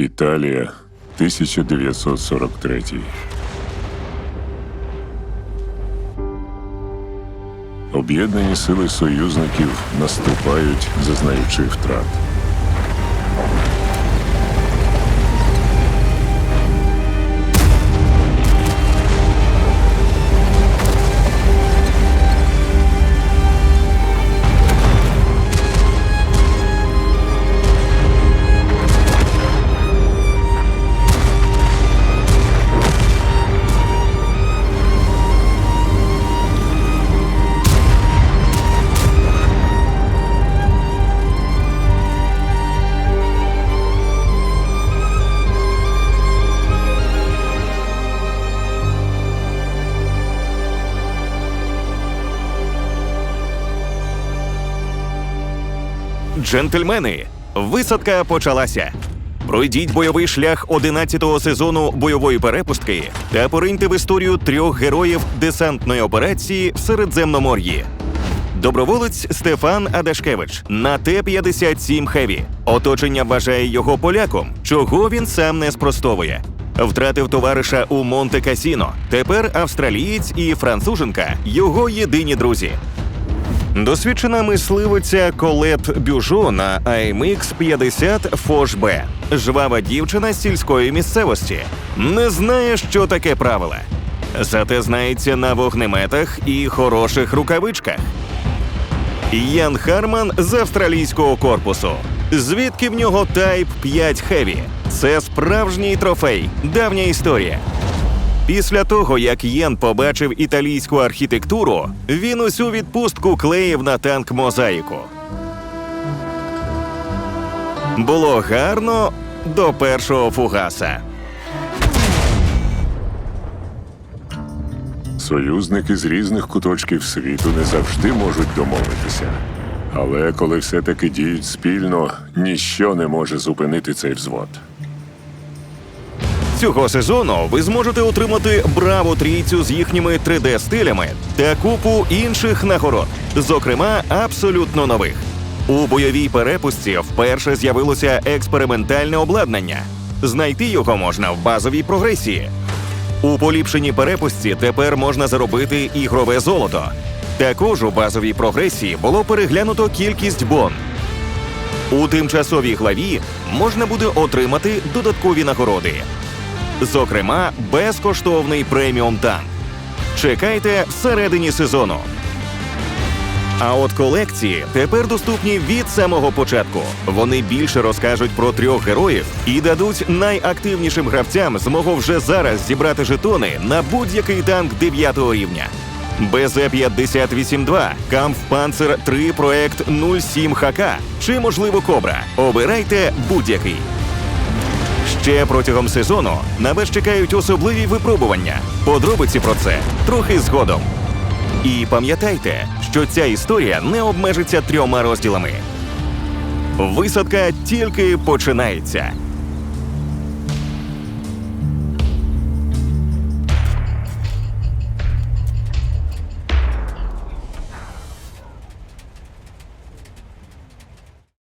Італія, 1943. Об'єднані сили союзників наступають, зазнаючи втрат. Джентльмени, висадка почалася. Пройдіть бойовий шлях 11-го сезону бойової перепустки та пориньте в історію трьох героїв десантної операції в Середземномор'ї. Доброволець Стефан Адашкевич на Т-57 Хеві. Оточення вважає його поляком, чого він сам не спростовує. Втратив товариша у Монте Касіно. Тепер австралієць і француженка його єдині друзі. Досвідчена мисливиця Колет Бюжо на AMX 50 Фош Б. Жвава дівчина з сільської місцевості. Не знає, що таке правила. Зате знається на вогнеметах і хороших рукавичках. Ян Харман з австралійського корпусу. Звідки в нього Type 5 Heavy? Це справжній трофей, давня історія. Після того, як Єн побачив італійську архітектуру, він усю відпустку клеїв на танк мозаїку. Було гарно до першого фугаса. Союзники з різних куточків світу не завжди можуть домовитися. Але коли все-таки діють спільно, ніщо не може зупинити цей взвод. Цього сезону ви зможете отримати браво трійцю з їхніми 3D-стилями та купу інших нагород, зокрема абсолютно нових. У бойовій перепустці вперше з'явилося експериментальне обладнання. Знайти його можна в базовій прогресії. У поліпшеній перепустці тепер можна заробити ігрове золото. Також у базовій прогресії було переглянуто кількість бон. У тимчасовій главі можна буде отримати додаткові нагороди. Зокрема, безкоштовний преміум танк. Чекайте всередині сезону. А от колекції тепер доступні від самого початку. Вони більше розкажуть про трьох героїв і дадуть найактивнішим гравцям змогу вже зараз зібрати жетони на будь-який танк 9 рівня. БЗ-58-2, Камфпанцер 3 проект 07 ХК чи, можливо, Кобра. Обирайте будь-який. Ще протягом сезону на вас чекають особливі випробування. Подробиці про це трохи згодом. І пам'ятайте, що ця історія не обмежиться трьома розділами. Висадка тільки починається.